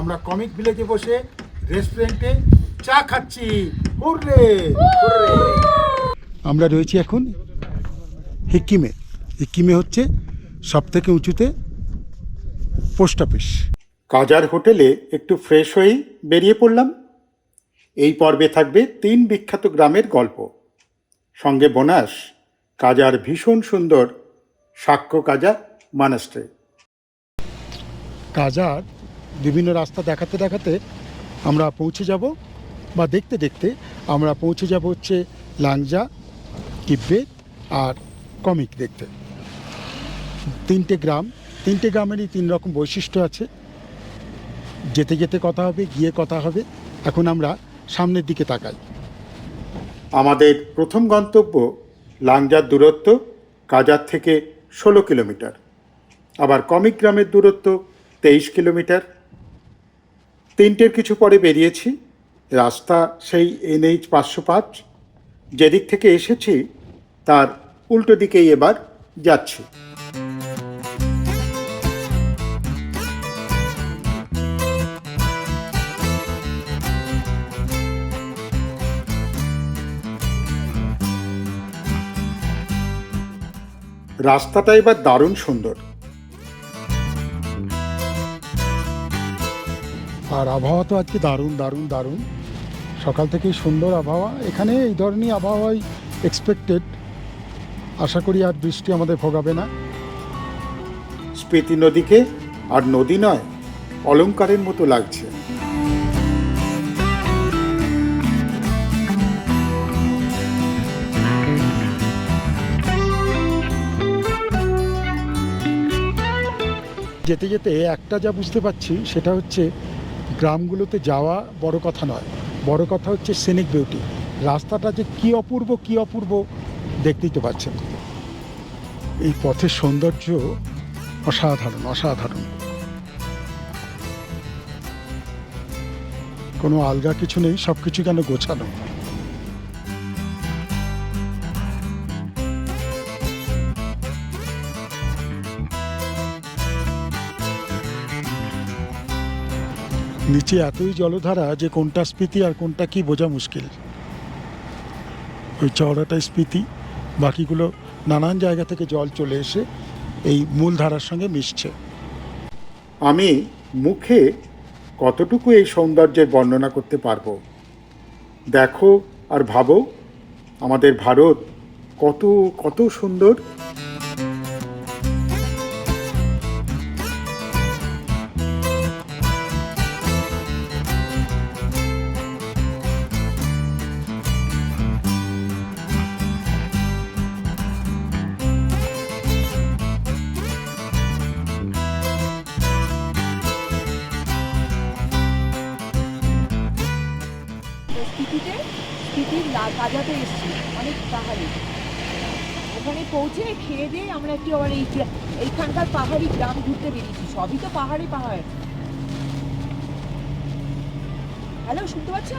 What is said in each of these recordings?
আমরা কমিক ভিলেজে বসে রেস্টুরেন্টে চা খাচ্ছি। হুররে! আমরা রয়েছি এখন হিকিমে। হিকিমে হচ্ছে সব থেকে উঁচুতে পোস্ট অফিস। কাজার হোটেলে একটু ফ্রেশ হয়েই বেরিয়ে পড়লাম। এই পর্বে থাকবে তিন বিখ্যাত গ্রামের গল্প। সঙ্গে বোনাস কাজার ভীষণ সুন্দর সাক্ষ্য কাজা মানাস্ট্রে। কাজার বিভিন্ন রাস্তা দেখাতে দেখাতে আমরা পৌঁছে যাব বা দেখতে দেখতে আমরা পৌঁছে যাব হচ্ছে লাংজা কিব্বে আর কমিক দেখতে। তিনটে গ্রাম, তিনটে গ্রামেরই তিন রকম বৈশিষ্ট্য আছে। যেতে যেতে কথা হবে, গিয়ে কথা হবে। এখন আমরা সামনের দিকে তাকাই। আমাদের প্রথম গন্তব্য লাংজার দূরত্ব, কাজার থেকে ষোলো কিলোমিটার। আবার কমিক গ্রামের দূরত্ব তেইশ কিলোমিটার। তিনটের কিছু পরে বেরিয়েছি। রাস্তা সেই এনএইচ পাঁচশো পাঁচ। যেদিক থেকে এসেছি, তার উল্টো দিকেই এবার যাচ্ছি। রাস্তাটা এবার দারুণ সুন্দর। আর আবহাওয়া তো আজকে দারুণ দারুণ দারুণ। সকাল থেকেই সুন্দর আবহাওয়া। এখানে এই ধরনের আবহাওয়াই এক্সপেক্টেড আশা করি আর বৃষ্টি আমাদের ভোগাবে না। স্পিতি নদীকে আর নদী নয় অলংকারের মতো লাগছে। যেতে যেতে একটা যা বুঝতে পারছি সেটা হচ্ছে গ্রামগুলোতে যাওয়া বড় কথা নয়। বড় কথা হচ্ছে সিনিক বিউটি রাস্তাটা যে কী অপূর্ব কী অপূর্ব দেখতেই তো পাচ্ছেন। এই পথের সৌন্দর্য অসাধারণ অসাধারণ। কোনো আলগা কিছু নেই সব কিছু কেন গোছানো? নিচে এতই জলধারা যে কোনটা স্পিতি আর কোনটা কি বোঝা মুশকিল। ওই চওড়াটা স্পিতি বাকিগুলো নানান জায়গা থেকে জল চলে এসে এই মূল ধারার সঙ্গে মিশছে। আমি মুখে কতটুকু এই সৌন্দর্যের বর্ণনা করতে পারব? দেখো আর ভাবো, আমাদের ভারত কত কত সুন্দর। আমরা একটি আবার এই এইখানকার পাহাড়ি গ্রাম ঘুরতে বেরিয়েছি। সবই তো পাহাড়ি পাহাড়। হ্যালো শুনতে পাচ্ছ?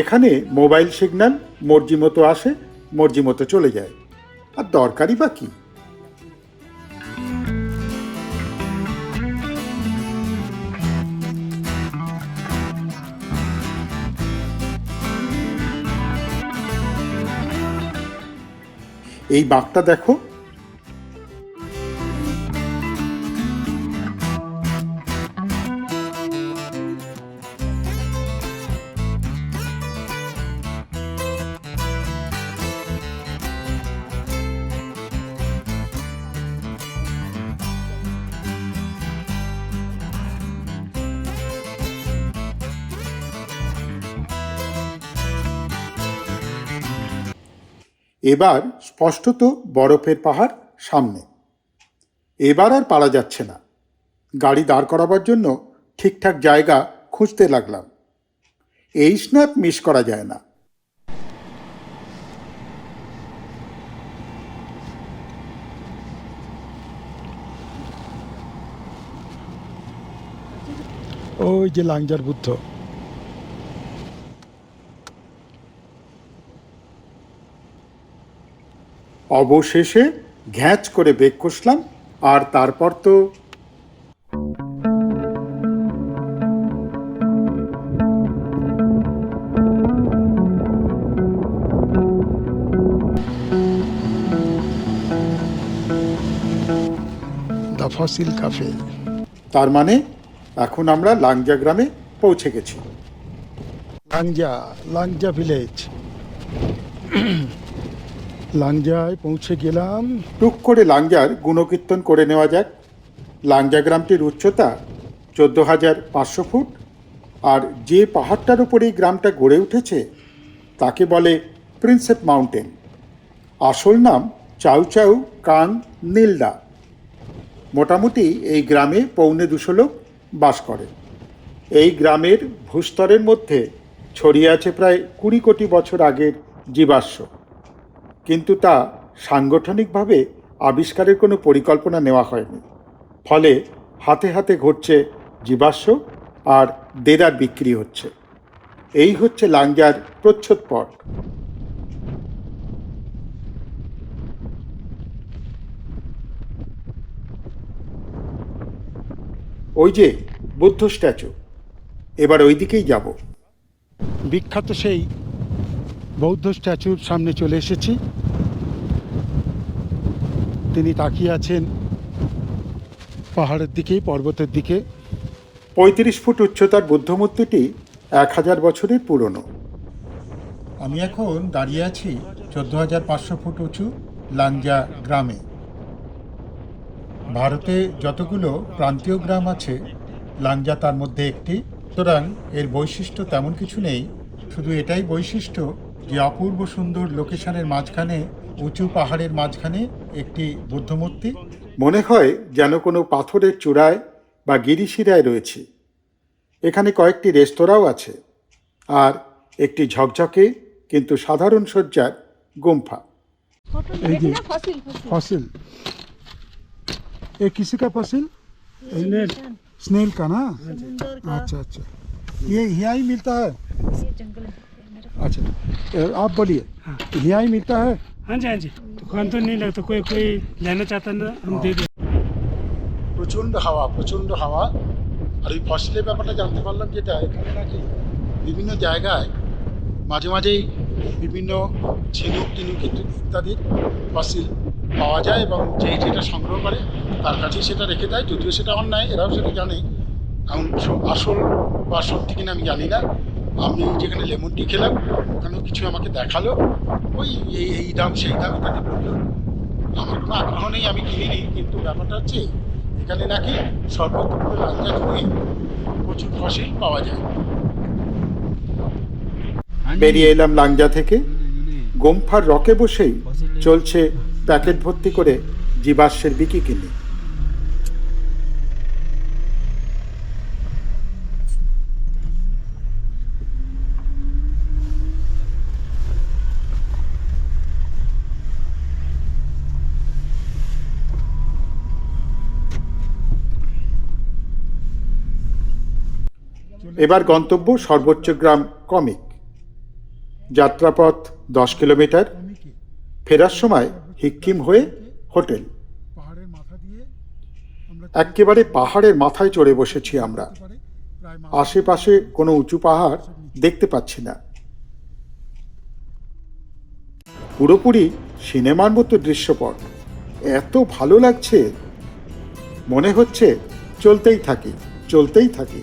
এখানে মোবাইল সিগন্যাল মর্জি মতো আসে মর্জি মতো চলে যায়। আর দরকারই বা কি? এই বাঘটা দেখো এবার স্পষ্টত বরফের পাহাড় সামনে। এবার আর পারা যাচ্ছে না। গাড়ি দাঁড় করাবার জন্য ঠিকঠাক জায়গা খুঁজতে লাগলাম। এই স্ন্যাপ মিস করা যায় না। ওই যে লাংজার বুদ্ধ। অবশেষে ঘ্যাঁচ করে বেগ কষলাম আর তারপর তো ফসিল কাফে তার মানে এখন আমরা লাংজা গ্রামে পৌঁছে গেছি। লাংজা লাংজা ভিলেজ লাংজায় পৌঁছে গেলাম। টুক করে লাংজার গুণকীর্তন করে নেওয়া যাক। লাংজা গ্রামটির উচ্চতা চোদ্দ হাজার পাঁচশো ফুট, আর যে পাহাড়টার উপর এই গ্রামটা গড়ে উঠেছে, তাকে বলে প্রিন্সেপ মাউন্টেন। আসল নাম চাউ চাউ কাং নীলদা মোটামুটি এই গ্রামে পৌনে দুশো লোক বাস করে। এই গ্রামের ভূস্তরের মধ্যে ছড়িয়ে আছে প্রায় কুড়ি কোটি বছর আগের জীবাশ্ম। কিন্তু তা সাংগঠনিকভাবে আবিষ্কারের কোনো পরিকল্পনা নেওয়া হয়নি। ফলে হাতে হাতে ঘটছে জীবাশ্ম আর দেদার বিক্রি হচ্ছে। এই হচ্ছে লাংজার প্রচ্ছদপট ওই যে বুদ্ধ স্ট্যাচু, এবার ওই দিকেই যাব। বিখ্যাত সেই বৌদ্ধ স্ট্যাচুর সামনে চলে এসেছি। তিনি তাকিয়ে আছেন পাহাড়ের দিকেই পর্বতের দিকে। পঁয়ত্রিশ ফুট উচ্চতার বুদ্ধ মূর্তিটি এক হাজার বছরের পুরনো। আমি এখন দাঁড়িয়ে আছি চোদ্দ হাজার পাঁচশো ফুট উঁচু লাংজা গ্রামে। ভারতে যতগুলো প্রান্তীয় গ্রাম আছে, লাংজা তার মধ্যে একটি। সুতরাং এর বৈশিষ্ট্য তেমন কিছু নেই। শুধু এটাই বৈশিষ্ট্য যে অপূর্ব সুন্দর লোকেশনের মাঝখানে উঁচু পাহাড়ের মাঝখানে একটি বুদ্ধমূর্তি মনে হয় যেন কোনো পাথরের চূড়ায় বা গিরিশিরায় রয়েছে এখানে কয়েকটি রেস্তোরাঁও আছে আর একটি ঝকঝকে কিন্তু সাধারণ সজ্জার গুম্ফা এই যে फॉसिल ये किसी का फॉसिल स्नेल स्नेल का ना अच्छा अच्छा ये यहाँ ही मिलता है अच्छा ए, आप बोलिए यहाँ ही मिलता है हाँ जी हाँ जी दुकान तो नहीं लगता कोई कोई लेना चाहता ना हम दे दें প্রচণ্ড হাওয়া প্রচণ্ড হাওয়া আর ওই ফসলের ব্যাপারটা জানতে পারলাম যেটা এখানে নাকি বিভিন্ন জায়গায় মাঝে মাঝেই বিভিন্ন ঝিনুক টিনুক ইত্যাদি- ইত্যাদির ফসিল পাওয়া যায় এবং যে যেটা সংগ্রহ করে তার কাছেই সেটা রেখে দেয় যদিও সেটা অন্যায় এরাও সেটা জানে এখন স- আসল বা সত্যি কিনা আমি জানি না আমি যেখানে লেমন টি খেলাম ওখানেও কিছু আমাকে দেখাল। ওই এই এই দাম সেই দাম ইত্যাদি বলল আমার কোনো আগ্রহ নেই আমি কিনিনি। কিন্তু ব্যাপারটা হচ্ছে এখানে নাকি সর্বত্র লাঞ্জা জুড়ে প্রচুর ফসিল পাওয়া যায়। বেরিয়ে এলাম লাংজা থেকে। গোমফার রকে বসেই চলছে প্যাকেট ভর্তি করে জীবাশ্মের বিকি কিনে। এবার গন্তব্য সর্বোচ্চ গ্রাম কমিক। যাত্রাপথ দশ কিলোমিটার। ফেরার সময় হিক্কিম হয়ে হোটেল। একেবারে পাহাড়ের মাথায় চড়ে বসেছি আমরা। আশেপাশে কোনো উঁচু পাহাড় দেখতে পাচ্ছি না। পুরোপুরি সিনেমার মতো দৃশ্যপট। এত ভালো লাগছে। মনে হচ্ছে চলতেই থাকি চলতেই থাকি।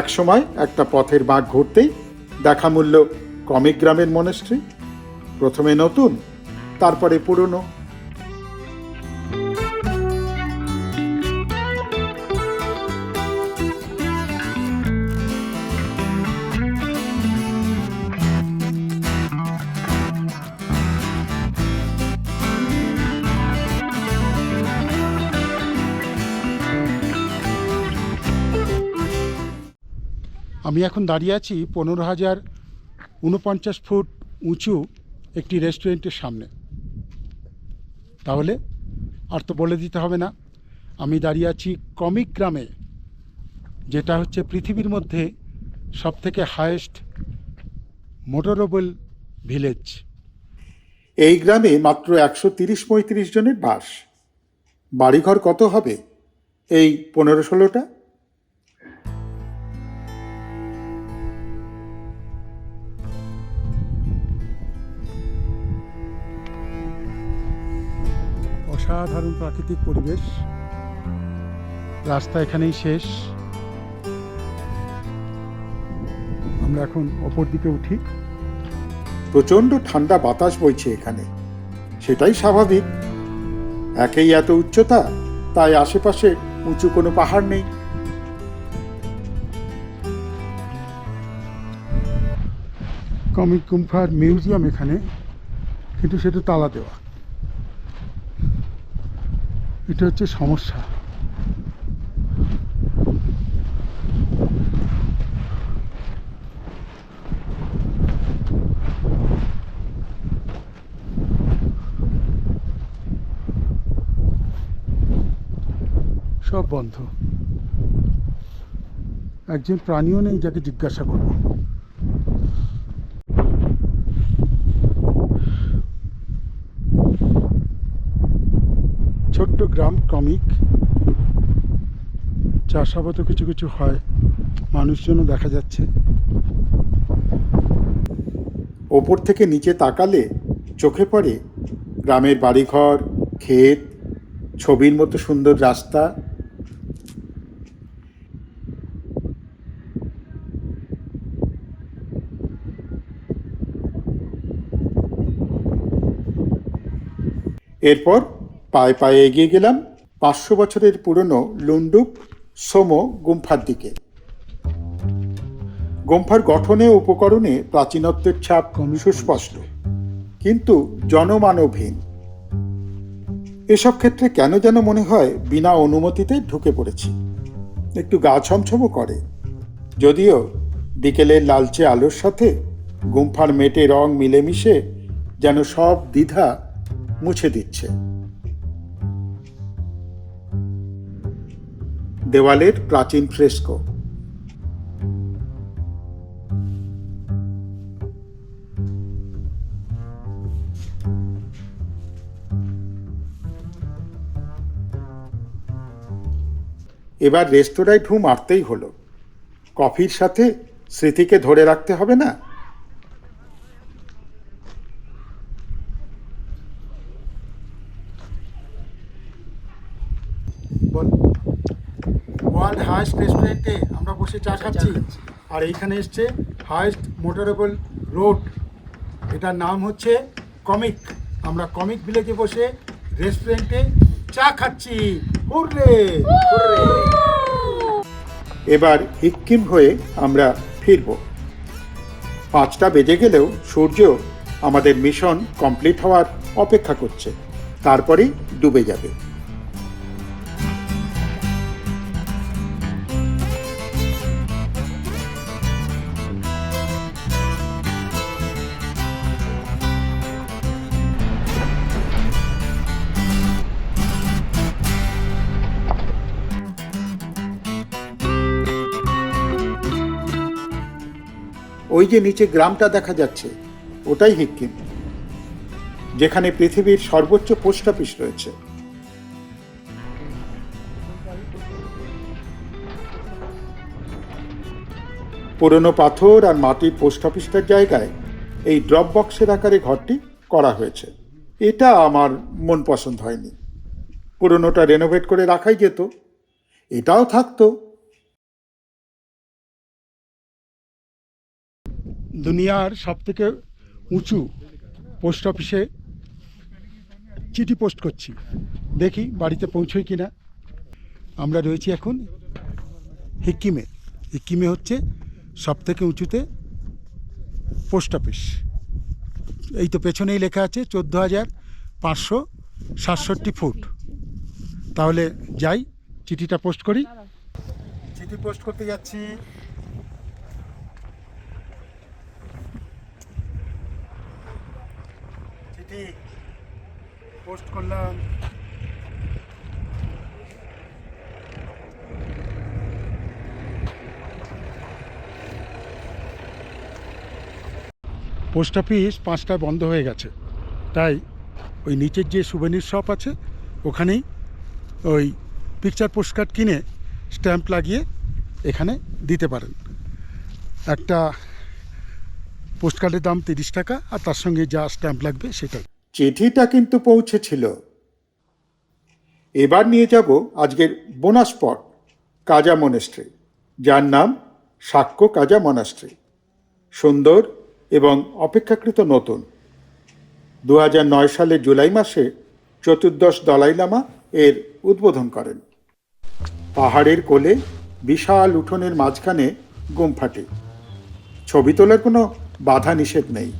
এক সময় একটা পথের বাঘ ঘুরতেই দেখা মূল্য কমিক গ্রামের মনেস্ট্রি। প্রথমে নতুন, তারপরে পুরনো। আমি এখন দাঁড়িয়ে আছি পনেরো হাজার উনপঞ্চাশ ফুট উঁচু একটি রেস্টুরেন্টের সামনে। তাহলে আর তো বলে দিতে হবে না। আমি দাঁড়িয়ে আছি কমিক গ্রামে, যেটা হচ্ছে পৃথিবীর মধ্যে সবথেকে হায়েস্ট মোটরেবল ভিলেজ। এই গ্রামে মাত্র একশো তিরিশ পঁয়ত্রিশ জনের বাস। বাড়িঘর কত হবে? এই পনেরো ষোলোটা? অসাধারণ প্রাকৃতিক পরিবেশ। রাস্তা এখানেই শেষ। আমরা এখন অপর দিকে উঠি। প্রচণ্ড ঠান্ডা বাতাস বইছে এখানে। সেটাই স্বাভাবিক। একেই এত উচ্চতা তাই আশেপাশে উঁচু কোনো পাহাড় নেই। কমিক গুম্ফার মিউজিয়াম এখানে কিন্তু সেটা তালা দেওয়া। এটা হচ্ছে সমস্যা। সব বন্ধ। একজন প্রাণীও নেই যাকে জিজ্ঞাসা করব। গ্রাম, কমিক। চাষাবাদও কিছু কিছু হয়, মানুষজনও দেখা যাচ্ছে। ওপর থেকে নিচে তাকালে চোখে পড়ে গ্রামের বাড়িঘর, ক্ষেত, ছবির মতো সুন্দর রাস্তা। এরপর পায়ে পায়ে এগিয়ে গেলাম। পাঁচশো বছরের পুরনো লুন্ডুপ, সোমো, গুম্ফার দিকে। গুম্ফার গঠনে উপকরণে প্রাচীনত্বের ছাপ সুস্পষ্ট কিন্তু জনমানবহীন এসব ক্ষেত্রে কেন যেন মনে হয় বিনা অনুমতিতে ঢুকে পড়েছি। একটু গা ছমছমও করে। যদিও বিকেলের লালচে আলোর সাথে গুম্ফার মেটে রং মিলেমিশে যেন সব দ্বিধা মুছে দিচ্ছে। দেওয়ালের প্রাচীন ফ্রেস্কো। এবার রেস্তোরাঁয় ঢু মারতেই হলো। কফির সাথে স্মৃতিকে ধরে রাখতে হবে না বল ওয়ার্ল্ড হায়েস্ট রেস্টুরেন্টে আমরা বসে চা খাচ্ছি। আর এইখানে এসছে হায়েস্ট মোটরেবল রোড এটার নাম হচ্ছে কমিক আমরা কমিক ভিলেজে বসে রেস্টুরেন্টে চা খাচ্ছি। হুররে! এবার হিক্কিম হয়ে আমরা ফিরব। পাঁচটা বেজে গেলেও সূর্য আমাদের মিশন কমপ্লিট হওয়ার অপেক্ষা করছে। তারপরেই ডুবে যাবে। ওই যে নিচে গ্রামটা দেখা যাচ্ছে, ওটাই হিক্কিম যেখানে পৃথিবীর সর্বোচ্চ পোস্ট অফিস রয়েছে। পুরনো পাথর আর মাটির পোস্ট অফিসটার জায়গায় এই ড্রপ বক্সের আকারে ঘরটি করা হয়েছে। এটা আমার মন পছন্দ হয়নি। পুরনোটা রেনোভেট করে রাখাই যেত, এটাও থাকতো দুনিয়ার সব থেকে উঁচু পোস্ট অফিসে চিঠি পোস্ট করছি। দেখি বাড়িতে পৌঁছোই কিনা। আমরা রয়েছি এখন হিকিমে হিকিমে হচ্ছে সব থেকে উঁচুতে পোস্ট অফিস। এই তো পেছনেই লেখা আছে চোদ্দ হাজার পাঁচশো সাতষট্টি ফুট। তাহলে যাই, চিঠিটা পোস্ট করি। চিঠি পোস্ট করতে যাচ্ছি। চিঠি পোস্ট করলাম? পোস্ট অফিস পাঁচটায় বন্ধ হয়ে গেছে। তাই ওই নিচের যে সুবেনির শপ আছে, ওখানেই ওই পিকচার পোস্টকার্ড কিনে স্ট্যাম্প লাগিয়ে এখানে দিতে পারেন। একটা পোস্টকার্ডের দাম তিরিশ টাকা আর তার সঙ্গে যা স্ট্যাম্প লাগবে সেটাই। চিঠিটা কিন্তু পৌঁছেছিল। এবার নিয়ে যাব আজকের বোনাস স্পট কাজা মনেস্ট্রি, যার নাম সাক্ষ্য কাজা মনাস্ট্রি। সুন্দর এবং অপেক্ষাকৃত নতুন। দু নয় সালের জুলাই মাসে চতুর্দশ দলাই লামা এর উদ্বোধন করেন। পাহাড়ের কোলে বিশাল উঠোনের মাঝখানে গুমফাটি ছবি তোলার কোনো বাধা নিষেধ নেই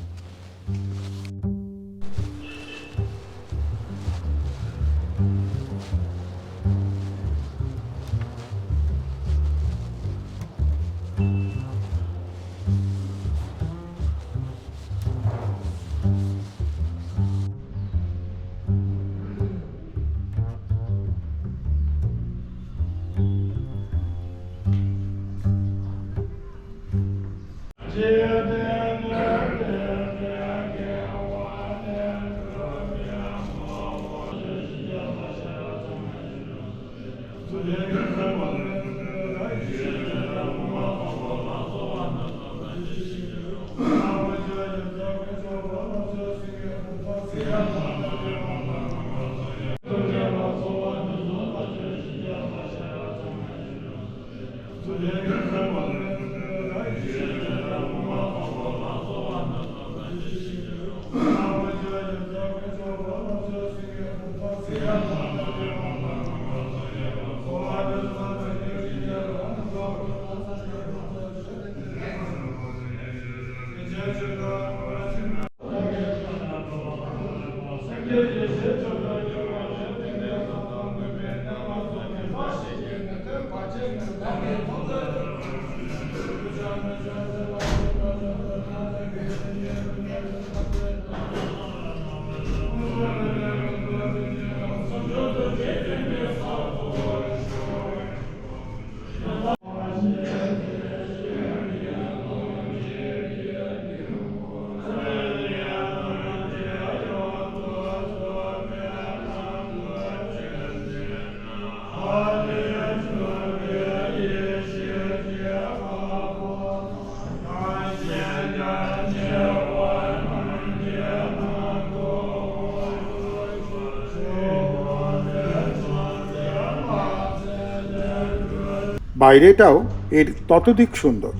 বাইরেটাও এর ততোধিক সুন্দর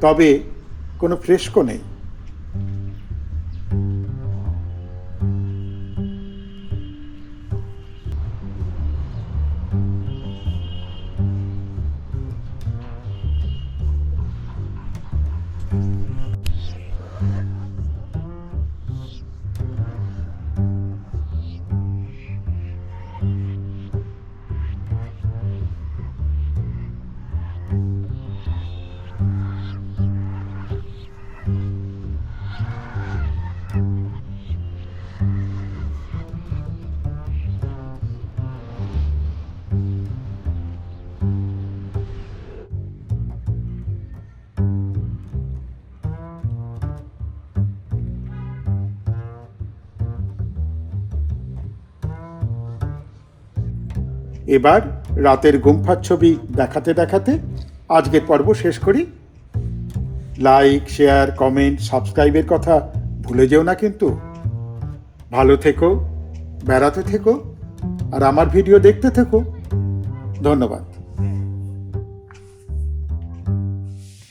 তবে কোনো ফ্রেস্কো নেই। এবার রাতের গুম্ফার ছবি দেখাতে দেখাতে আজকের পর্ব শেষ করি। লাইক শেয়ার কমেন্ট সাবস্ক্রাইবের কথা ভুলে যেও না কিন্তু। ভালো থেকো, বেড়াতে থেকো, আর আমার ভিডিও দেখতে থেকো। ধন্যবাদ।